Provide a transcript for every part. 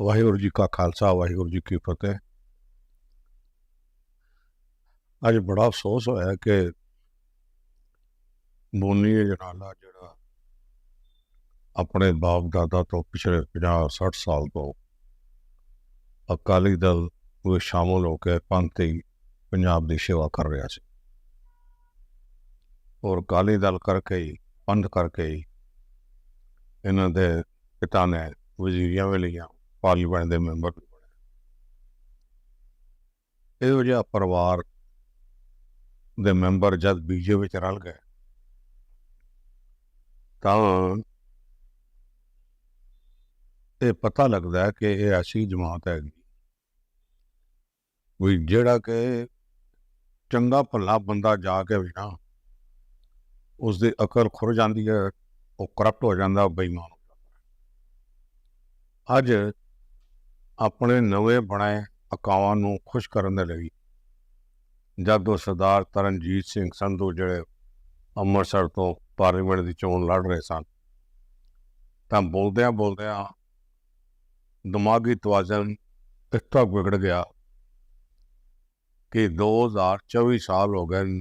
ਵਾਹਿਗੁਰੂ ਜੀ ਕਾ ਖਾਲਸਾ, ਵਾਹਿਗੁਰੂ ਜੀ ਕੀ ਫਤਿਹ। ਅੱਜ ਬੜਾ ਅਫਸੋਸ ਹੋਇਆ ਕਿ ਮੋਨੀ ਜਨਾਲਾ ਜਿਹੜਾ ਆਪਣੇ ਬਾਪ ਦਾਦਾ ਤੋਂ ਪਿਛਲੇ 50 60 ਸਾਲ ਤੋਂ ਅਕਾਲੀ ਦਲ ਵਿੱਚ ਸ਼ਾਮਲ ਹੋ ਕੇ ਪੰਥੀ ਪੰਜਾਬ ਦੀ ਸੇਵਾ ਕਰ ਰਿਹਾ ਸੀ। ਔਰ ਅਕਾਲੀ ਦਲ ਕਰਕੇ ਹੀ, ਪੰਥ ਕਰਕੇ ਹੀ ਇਹਨਾਂ ਦੇ ਪਿਤਾ ਨੇ ਵਜ਼ੀਰੀਆਂ ਵੀ ਲਈਆਂ। ਪਾਰਲੀਮੈਂਟ ਦੇ ਮੈਂਬਰ। ਵੀ ਬਣੇ ਇਹੋ ਜਿਹਾ ਪਰਿਵਾਰ ਦੇ ਮੈਂਬਰ ਜਦ ਬੀਜੇ ਵਿੱਚ ਰਲ ਗਏ, ਤਾਂ ਇਹ ਪਤਾ ਲੱਗਦਾ ਹੈ ਕਿ ਇਹ ਐਸੀ ਜਮਾਤ ਹੈਗੀ ਵੀ ਜਿਹੜਾ ਕਿ ਚੰਗਾ ਭਲਾ ਬੰਦਾ ਜਾ ਕੇ ਵੀ ਨਾ ਉਸ ਦੀ ਅਕਲ ਖੁਰ ਜਾਂਦੀ ਹੈ, ਉਹ ਕਰਪਟ ਹੋ ਜਾਂਦਾ, ਬੇਈਮਾਨ ਹੋ ਜਾਂਦਾ ਅੱਜ ਆਪਣੇ ਨਵੇਂ ਬਣਾਏ ਅਕਾਵਾਂ ਨੂੰ ਖੁਸ਼ ਕਰਨ ਦੇ ਲਈ। ਜਦ ਉਹ ਸਰਦਾਰ ਤਰਨਜੀਤ ਸਿੰਘ ਸੰਧੂ ਜਿਹੜੇ ਅੰਮ੍ਰਿਤਸਰ ਤੋਂ ਪਾਰਲੀਮੈਂਟ ਦੀ ਚੋਣ ਲੜ ਰਹੇ ਸਨ, ਤਾਂ ਬੋਲਦਿਆਂ ਬੋਲਦਿਆਂ ਦਿਮਾਗੀ ਤਵਾਜ਼ਨ ਇੱਥੋਂ ਤੱਕ ਵਿਗੜ ਗਿਆ ਕਿ 2024 ਸਾਲ ਹੋ ਗਏ ਨੇ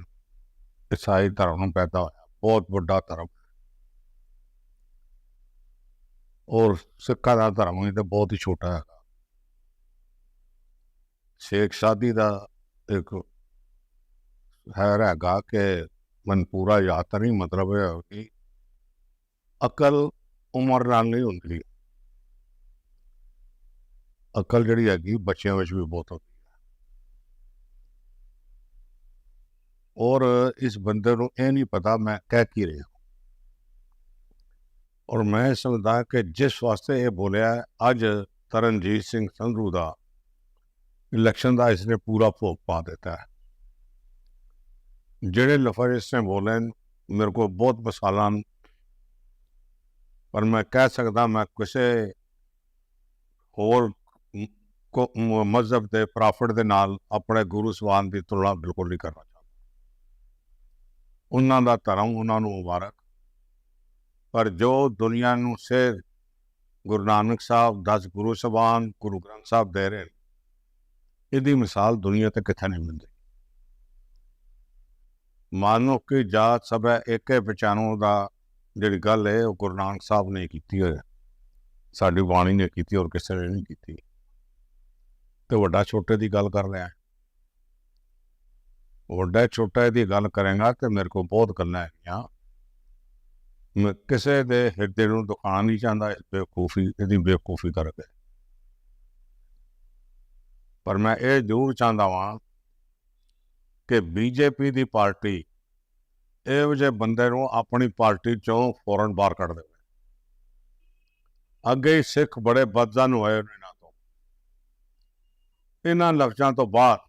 ਈਸਾਈ ਧਰਮ ਪੈਦਾ ਹੋਇਆ। ਬਹੁਤ ਵੱਡਾ ਧਰਮ ਔਰ ਸਿੱਖਾਂ ਦਾ ਧਰਮ ਵੀ ਤਾਂ ਬਹੁਤ ਹੀ ਛੋਟਾ ਹੈ। ਸ਼ੇਖ ਸ਼ਾਦੀ ਦਾ ਇੱਕ ਹੈ ਹੈਗਾ ਕਿ ਮਨ ਪੂਰਾ ਯਾਦ ਮਤਲਬ ਹੈ ਕਿ ਅਕਲ ਉਮਰ ਨਾਲ ਨਹੀਂ ਹੁੰਦੀ। ਅਕਲ ਜਿਹੜੀ ਹੈਗੀ ਬੱਚਿਆਂ ਵਿੱਚ ਵੀ ਬਹੁਤ ਹੁੰਦੀ ਹੈ। ਔਰ ਇਸ ਬੰਦੇ ਨੂੰ ਇਹ ਨਹੀਂ ਪਤਾ, ਮੈਂ ਕਹਿ ਕੀ ਰਿਹਾ ਔਰ ਮੈਂ ਸਮਝਦਾ ਕਿ ਜਿਸ ਵਾਸਤੇ ਇਹ ਬੋਲਿਆ, ਅੱਜ ਤਰਨਜੀਤ ਸਿੰਘ ਸੰਧੂ ਦਾ ਇਲੈਕਸ਼ਨ ਦਾ ਇਸਨੇ ਪੂਰਾ ਭੋਗ ਪਾ ਦਿੱਤਾ ਹੈ। ਜਿਹੜੇ ਲਫ਼ਜ਼ ਇਸਨੇ ਬੋਲੇ ਨੇ, ਮੇਰੇ ਕੋਲ ਬਹੁਤ ਮਿਸਾਲਾਂ ਹਨ ਪਰ ਮੈਂ ਕਹਿ ਸਕਦਾ ਮੈਂ ਕਿਸੇ ਹੋਰ ਮਜ਼ਹਬ ਦੇ ਪ੍ਰਾਫਿਟ ਦੇ ਨਾਲ ਆਪਣੇ ਗੁਰੂ ਸਵਾਨ ਦੀ ਤੁਲਨਾ ਬਿਲਕੁਲ ਨਹੀਂ ਕਰਨਾ ਚਾਹੁੰਦਾ। ਉਹਨਾਂ ਦਾ ਧਰਮ ਉਹਨਾਂ ਨੂੰ ਮੁਬਾਰਕ। ਪਰ ਜੋ ਦੁਨੀਆ ਨੂੰ ਸੇਧ ਗੁਰੂ ਨਾਨਕ ਸਾਹਿਬ 10 ਗੁਰੂ ਸਬਾਨ ਗੁਰੂ ਗ੍ਰੰਥ ਸਾਹਿਬ ਦੇ ਰਹੇ ਨੇ, ਇਹਦੀ ਮਿਸਾਲ ਦੁਨੀਆ ਤੇ ਕਿੱਥੇ ਨਹੀਂ ਮਿਲਦੀ। ਮਾਨੋ ਕਿ ਜਾਤ ਸਭ ਏਕੇ ਪਛਾਣੋ ਦਾ। ਜਿਹੜੀ ਗੱਲ ਹੈ, ਉਹ ਗੁਰੂ ਨਾਨਕ ਸਾਹਿਬ ਨੇ ਕੀਤੀ ਹੋਇਆ ਸਾਡੀ ਬਾਣੀ ਨੇ ਕੀਤੀ ਔਰ ਕਿਸੇ ਨੇ ਨਹੀਂ ਕੀਤੀ। ਤੇ ਵੱਡਾ ਛੋਟੇ ਦੀ ਗੱਲ ਕਰ ਰਿਹਾ ਵੱਡਾ ਛੋਟਾ ਦੀ ਗੱਲ ਕਰਾਂਗਾ ਤੇ ਮੇਰੇ ਕੋਲ ਬਹੁਤ ਗੱਲਾਂ ਹੈਗੀਆਂ। ਮੈਂ ਕਿਸੇ ਦੇ ਹਿਰਦੇ ਨੂੰ ਦੁਖਾਉਣਾ ਨਹੀਂ ਚਾਹੁੰਦਾ, ਇਸ ਬੇਵਕੂਫੀ, ਇਹਦੀ ਬੇਵਕੂਫੀ ਕਰਕੇ। ਪਰ ਮੈਂ ਇਹ ਜ਼ਰੂਰ ਚਾਹੁੰਦਾ ਵਾਂ ਕਿ ਬੀਜੇਪੀ ਦੀ ਪਾਰਟੀ ਇਹੋ ਜਿਹੇ ਬੰਦੇ ਨੂੰ ਆਪਣੀ ਪਾਰਟੀ ਚੋਂ ਫੌਰਨ ਬਾਹਰ ਕੱਢ ਦੇਵੇ। ਅੱਗੇ ਹੀ ਸਿੱਖ ਬੜੇ ਬਦਜ਼ਨ ਹੋਏ ਇਹਨਾਂ ਤੋਂ। ਇਹਨਾਂ ਲਫ਼ਜ਼ਾਂ ਤੋਂ ਬਾਅਦ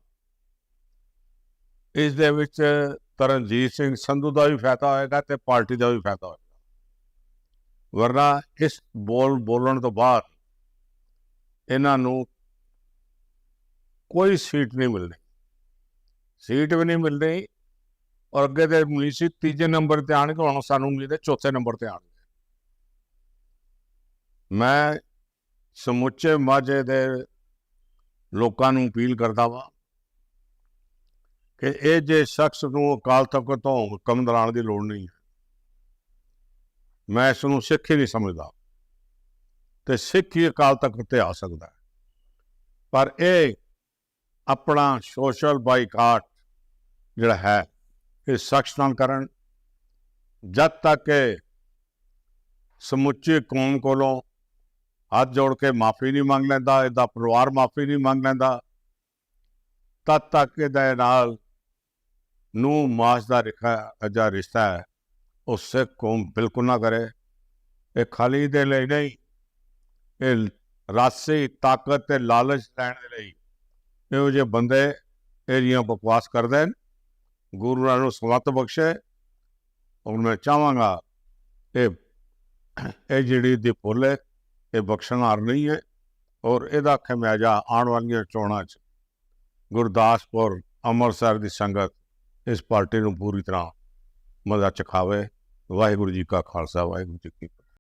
ਇਸ ਦੇ ਵਿੱਚ ਤਰਨਜੀਤ ਸਿੰਘ ਸੰਧੂ ਦਾ ਵੀ ਫਾਇਦਾ ਹੋਏਗਾ ਤੇ ਪਾਰਟੀ ਦਾ ਵੀ ਫਾਇਦਾ ਹੋਏਗਾ। ਵਰਨਾ ਇਸ ਬੋਲ ਬੋਲਣ ਤੋਂ ਬਾਅਦ ਇਹਨਾਂ ਨੂੰ ਕੋਈ ਸੀਟ ਨਹੀਂ ਮਿਲਣੀ ਸੀਟ ਵੀ ਨਹੀਂ ਮਿਲਣੀ ਔਰ ਅੱਗੇ ਤੇ ਮਿਲੀ ਤੀਜੇ ਨੰਬਰ ਤੇ ਆਣਗੇ ਹੁਣ ਸਾਨੂੰ ਮਿਲਦੇ ਚੌਥੇ ਨੰਬਰ ਤੇ ਆਣਗੇ ਮੈਂ ਸਮੁੱਚੇ ਮਾਝੇ ਦੇ ਲੋਕਾਂ ਨੂੰ ਅਪੀਲ ਕਰਦਾ ਵਾਂ ਕਿ ਇਹ ਜੇ ਸ਼ਖਸ ਨੂੰ ਅਕਾਲ ਤਖਤ ਤੋਂ ਹੁਕਮ ਦਿਲਾਉਣ ਦੀ ਲੋੜ ਨਹੀਂ ਹੈ, ਮੈਂ ਇਸ ਨੂੰ ਸਿੱਖ ਹੀ ਨਹੀਂ ਸਮਝਦਾ ਤੇ ਸਿੱਖ ਹੀ ਅਕਾਲ ਤਖਤ ਤੇ ਆ ਸਕਦਾ ਪਰ ਇਹ ਆਪਣਾ ਸੋਸ਼ਲ ਬਾਈਕਾਟ ਜਿਹੜਾ ਹੈ, ਇਹ ਸਖਤ ਨਾ ਕਰਨ। ਜਦ ਤੱਕ ਕਿ ਸਮੁੱਚੀ ਕੌਮ ਕੋਲੋਂ ਹੱਥ ਜੋੜ ਕੇ ਮਾਫੀ ਨਹੀਂ ਮੰਗ ਲੈਂਦਾ, ਇਹਦਾ ਪਰਿਵਾਰ ਮਾਫੀ ਨਹੀਂ ਮੰਗ ਲੈਂਦਾ, ਤਦ ਤੱਕ ਇਹਦੇ ਨਾਲ ਨੂੰ ਮਾਸ ਦਾ ਰਿਖਾ ਜਾਂ ਰਿਸ਼ਤਾ ਹੈ, ਉਹ ਸਿੱਖ ਕੌਮ ਬਿਲਕੁਲ ਨਾ ਕਰੇ। ਇਹ ਖਾਲੀ ਦੇ ਲਈ ਨਹੀਂ, ਇਹ ਰਾਸੀ ਤਾਕਤ ਤੇ ਲਾਲਚ ਲੈਣ ਦੇ ਲਈ ਇਹੋ ਜਿਹੇ ਬੰਦੇ ਇਹ ਜੀਆਂ ਬਕਵਾਸ ਕਰਦੇ ਨੇ ਗੁਰੂ ਨਾਨਕ ਨੂੰ ਸਮਤ ਬਖਸ਼ੇ। ਔਰ ਮੈਂ ਚਾਹਾਂਗਾ ਇਹ ਇਹ ਜਿਹੜੀ ਦੀ ਭੁੱਲ ਹੈ, ਇਹ ਬਖਸ਼ਣਹਾਰ ਨਹੀਂ ਹੈ। ਔਰ ਇਹਦਾ ਖਮਿਆਜਾ ਆਉਣ ਵਾਲੀਆਂ ਚੋਣਾਂ 'ਚ ਗੁਰਦਾਸਪੁਰ, ਅੰਮ੍ਰਿਤਸਰ ਦੀ ਸੰਗਤ ਇਸ ਪਾਰਟੀ ਨੂੰ ਪੂਰੀ ਤਰ੍ਹਾਂ ਮਜ਼ਾ ਚਖਾਵੇ ਵਾਹਿਗੁਰੂ ਜੀ ਕਾ ਖਾਲਸਾ, ਵਾਹਿਗੁਰੂ ਜੀ ਕੀ